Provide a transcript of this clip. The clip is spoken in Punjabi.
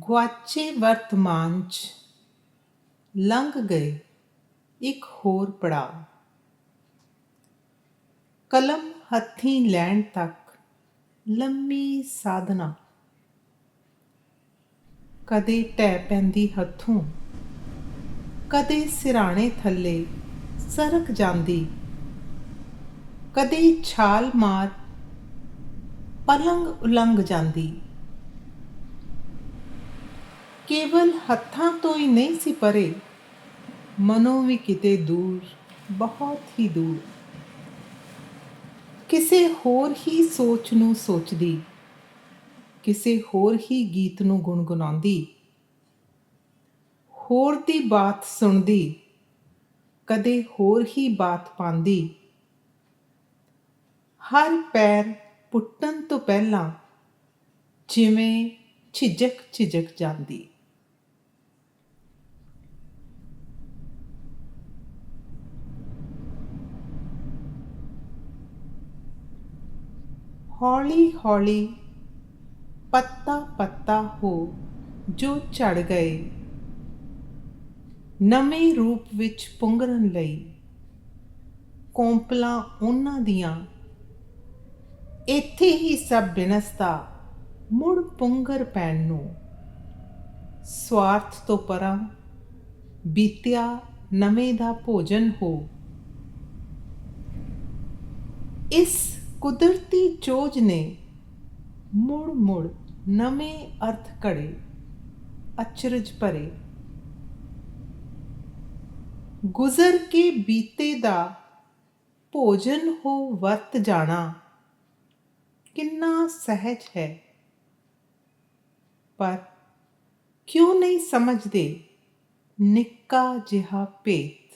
ਗੁਆਚੇ ਵਰਤਮਾਨ 'ਚ ਲੰਘ ਗਏ ਇੱਕ ਹੋਰ ਪੜਾਅ। ਕਲਮ ਹੱਥੀਂ ਲੈਣ ਤੱਕ ਲੰਮੀ ਸਾਧਨਾ। ਕਦੇ ਟਹਿ ਪੈਂਦੀ ਹੱਥੋਂ, ਕਦੇ ਸਿਰਾਣੇ ਥੱਲੇ ਸਰਕ ਜਾਂਦੀ, ਕਦੇ ਛਾਲ ਮਾਰ ਪਲੰਗ ਉਲੰਘ ਜਾਂਦੀ। ਕੇਵਲ ਹੱਥਾਂ ਤੋਂ ਹੀ ਨਹੀਂ ਸੀ ਪਰੇ, ਮਨੋਂ ਵੀ ਕਿਤੇ ਦੂਰ, ਬਹੁਤ ਹੀ ਦੂਰ। ਕਿਸੇ ਹੋਰ ਹੀ ਸੋਚ ਨੂੰ ਸੋਚਦੀ, ਕਿਸੇ ਹੋਰ ਹੀ ਗੀਤ ਨੂੰ ਗੁੰਗੁਣਾਉਂਦੀ ਹੋਰ ਦੀ ਬਾਤ ਸੁਣਦੀ, ਕਦੇ ਹੋਰ ਹੀ ਬਾਤ ਪਾਉਂਦੀ। ਹਰ ਪੈਰ ਪੁੱਟਣ ਤੋਂ ਪਹਿਲਾਂ ਜਿਵੇਂ ਝਿਜਕ ਝਿਜਕ ਜਾਂਦੀ। ਹੌਲੀ ਹੌਲੀ ਪੱਤਾ ਪੱਤਾ ਹੋ ਜੋ ਝੜ ਗਏ। ਨਵੇਂ ਰੂਪ ਵਿੱਚ ਪੁੰਗਰਨ ਲਈ ਕੋਂਪਲਾਂ ਉਹਨਾਂ ਦੀਆਂ। ਇੱਥੇ ਹੀ ਸਭ ਬਿਨਸਤਾ ਮੁੜ ਪੁੰਗਰ ਪੈਣ ਨੂੰ ਸਵਾਰਥ ਤੋਂ ਪਰਾਂ ਬੀਤਿਆ ਨਵੇਂ ਦਾ ਭੋਜਨ ਹੋ। ਇਸ ਕੁਦਰਤੀ ਚੋਜ ਨੇ ਮੁੜ ਮੁੜ ਨਵੇਂ ਅਰਥ ਘੜੇ, ਅਚਰਜ ਭਰੇ। ਗੁਜ਼ਰ ਕੇ ਬੀਤੇ ਦਾ ਭੋਜਨ ਹੋ ਵਰਤ ਜਾਣਾ, ਕਿੰਨਾ ਸਹਿਜ ਹੈ। ਪਰ ਕਿਉਂ ਨਹੀਂ ਸਮਝਦੇ ਨਿੱਕਾ ਜਿਹਾ ਭੇਤ?